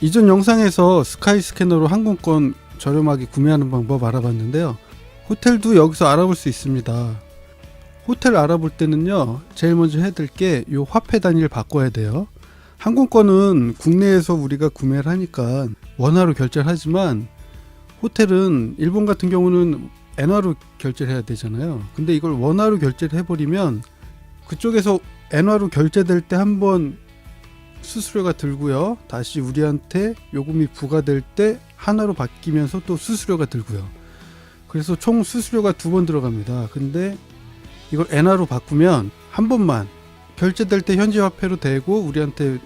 이전 영상에서 스카이 스캐너로 항공권 저렴하게 구매하는 방법 알아봤는데요. 호텔도 여기서 알아볼 수 있습니다. 호텔 알아볼 때는요, 제일 먼저 해야 될게요 화폐 단위를 바꿔야 돼요. 항공권은 국내에서 우리가 구매를 하니까 원화로 결제를 하지만 호텔은 일본 같은 경우는 엔화로 결제를 해야 되잖아요. 근데 이걸 원화로 결제를 해버리면 그쪽에서 엔화로 결제될 때 한번 수수료가 들고요. 다시 우리한테 요금이 부과될 때 하나로 바뀌면서 또 수수료가 들고요. 그래서 총 수수료가 두 번 들어갑니다. 근데 이걸 엔화로 바꾸면 한 번만 결제될 때 현지 화폐로 되고 우리한테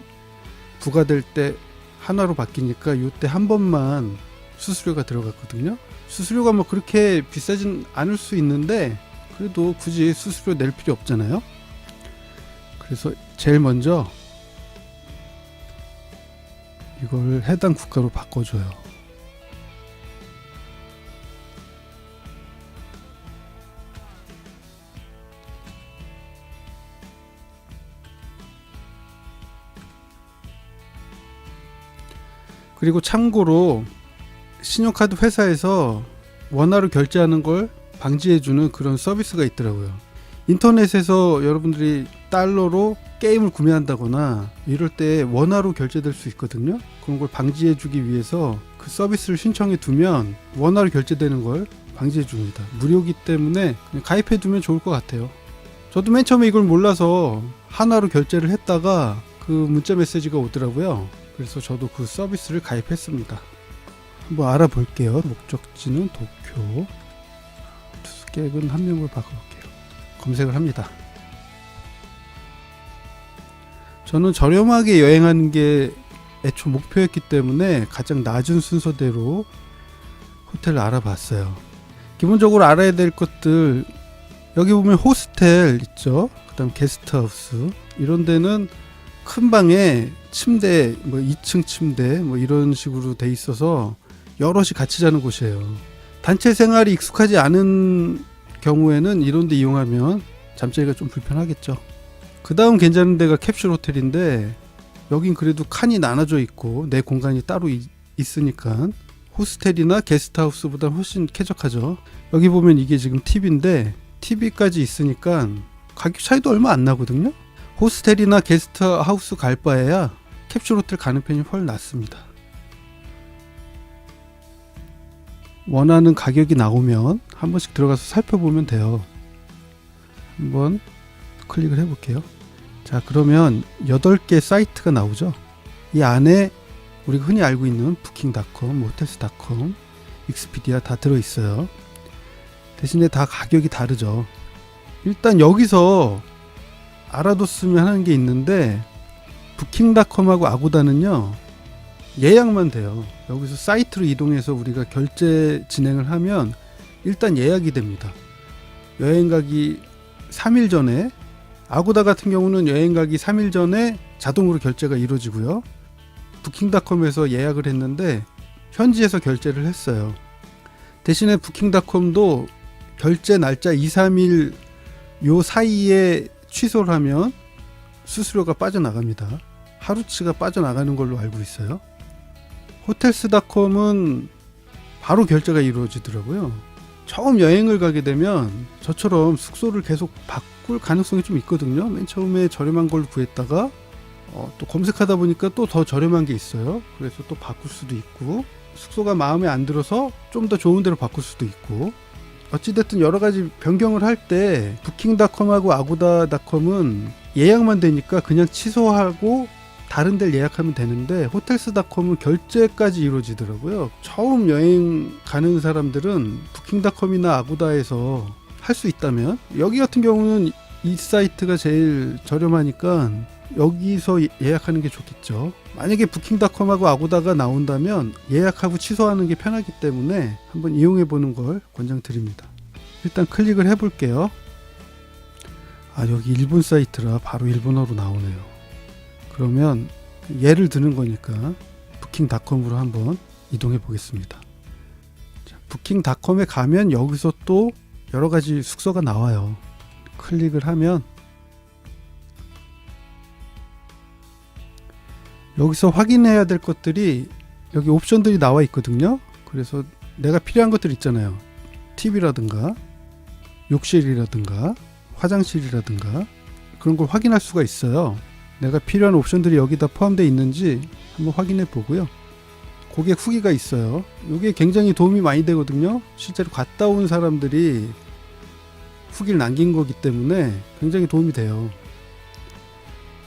부과될 때 하나로 바뀌니까 요때 한 번만 수수료가 들어갔거든요. 수수료가 뭐 그렇게 비싸진 않을 수 있는데 그래도 굳이 수수료 낼 필요 없잖아요. 그래서 제일 먼저 이걸 해당 국가로 바꿔줘요. 그리고 참고로 신용카드 회사에서 원화로 결제하는 걸 방지해주는 그런 서비스가 있더라고요. 인터넷에서 여러분들이 달러로 게임을 구매한다거나 이럴 때 원화로 결제될 수 있거든요. 그런 걸 방지해 주기 위해서 그 서비스를 신청해 두면 원화로 결제되는 걸 방지해 줍니다. 무료기 때문에 가입해 두면 좋을 것 같아요. 저도 맨 처음에 이걸 몰라서 하나로 결제를 했다가 그 문자 메시지가 오더라고요. 그래서 저도 그 서비스를 가입했습니다. 한번 알아볼게요. 목적지는 도쿄. 투숙객은 한 명을 바꿔볼게요. 검색을 합니다. 저는 저렴하게 여행하는 게 애초 목표였기 때문에 가장 낮은 순서대로 호텔을 알아봤어요. 기본적으로 알아야 될 것들 여기 보면 호스텔 있죠. 그다음 게스트하우스 이런 데는 큰 방에 침대 뭐 2층 침대 뭐 이런 식으로 돼 있어서 여럿이 같이 자는 곳이에요. 단체 생활이 익숙하지 않은 경우에는 이런 데 이용하면 잠자리가 좀 불편하겠죠. 그 다음 괜찮은 데가 캡슐 호텔인데 여긴 그래도 칸이 나눠져 있고 내 공간이 따로 이- 있으니까 호스텔이나 게스트하우스보다 훨씬 쾌적하죠. 여기 보면 이게 지금 팁인데 TV까지 있으니까 가격 차이도 얼마 안 나거든요. 호스텔이나 게스트하우스 갈 바에야 캡슐 호텔 가는 편이 훨 낫습니다. 원하는 가격이 나오면 한 번씩 들어가서 살펴보면 돼요. 한번 클릭을 해볼게요. 자, 그러면 8개 사이트가 나오죠. 이 안에 우리가 흔히 알고 있는 부킹닷컴, 호텔스닷컴, 익스피디아 다 들어있어요. 대신에 다 가격이 다르죠. 일단 여기서 알아뒀으면 하는 게 있는데 부킹닷컴하고 아고다는요 예약만 돼요. 여기서 사이트로 이동해서 우리가 결제 진행을 하면 일단 예약이 됩니다. 여행 가기 3일 전에 아고다 같은 경우는 여행 가기 3일 전에 자동으로 결제가 이루어지고요. 부킹닷컴에서 예약을 했는데 현지에서 결제를 했어요. 대신에 부킹닷컴도 결제 날짜 2, 3일 요 사이에 취소를 하면 수수료가 빠져나갑니다. 하루치가 빠져나가는 걸로 알고 있어요. 호텔스닷컴은 바로 결제가 이루어지더라고요. 처음 여행을 가게 되면 저처럼 숙소를 계속 바꿀 가능성이 좀 있거든요. 맨 처음에 저렴한 걸 구했다가 어, 또 검색하다 보니까 또 더 저렴한 게 있어요. 그래서 또 바꿀 수도 있고 숙소가 마음에 안 들어서 좀 더 좋은 데로 바꿀 수도 있고 어찌됐든 여러 가지 변경을 할 때 부킹닷컴하고 아고다닷컴은 예약만 되니까 그냥 취소하고 다른 데를 예약하면 되는데 호텔스닷컴은 결제까지 이루어지더라고요. 처음 여행 가는 사람들은 부킹닷컴이나 아고다에서 할 수 있다면 여기 같은 경우는 이 사이트가 제일 저렴하니까 여기서 예- 예약하는 게 좋겠죠. 만약에 부킹닷컴하고 아고다가 나온다면 예약하고 취소하는 게 편하기 때문에 한번 이용해 보는 걸 권장드립니다. 일단 클릭을 해 볼게요. 아, 여기 일본 사이트라 바로 일본어로 나오네요. 그러면 예를 드는 거니까 부킹닷컴으로 한번 이동해 보겠습니다. 자, 부킹닷컴에 가면 여기서 또 여러 가지 숙소가 나와요. 클릭을 하면 여기서 확인해야 될 것들이 여기 옵션들이 나와 있거든요. 그래서 내가 필요한 것들 있잖아요. TV라든가 욕실이라든가 화장실이라든가 그런 걸 확인할 수가 있어요. 내가 필요한 옵션들이 여기다 포함되어 있는지 한번 확인해 보고요. 고객 후기가 있어요. 이게 굉장히 도움이 많이 되거든요. 실제로 갔다 온 사람들이 후기를 남긴 거기 때문에 굉장히 도움이 돼요.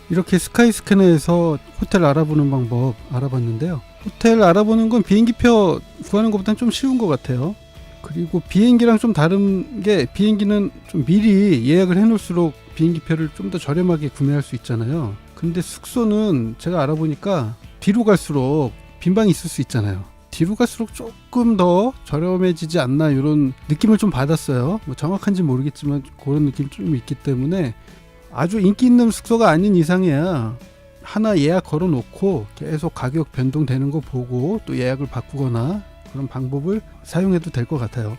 이렇게 스카이 스캐너에서 호텔 알아보는 방법 알아봤는데요. 호텔 알아보는 건 비행기표 구하는 것보다는 좀 쉬운 것 같아요. 그리고 비행기랑 좀 다른 게 비행기는 좀 미리 예약을 해놓을수록 비행기표를 좀 더 저렴하게 구매할 수 있잖아요. 근데 숙소는 제가 알아보니까 뒤로 갈수록 빈방이 있을 수 있잖아요. 뒤로 갈수록 조금 더 저렴해지지 않나 이런 느낌을 좀 받았어요. 뭐 정확한지 모르겠지만 그런 느낌 좀 있기 때문에 아주 인기 있는 숙소가 아닌 이상이야 하나 예약 걸어 놓고 계속 가격 변동되는 거 보고 또 예약을 바꾸거나 그런 방법을 사용해도 될 것 같아요.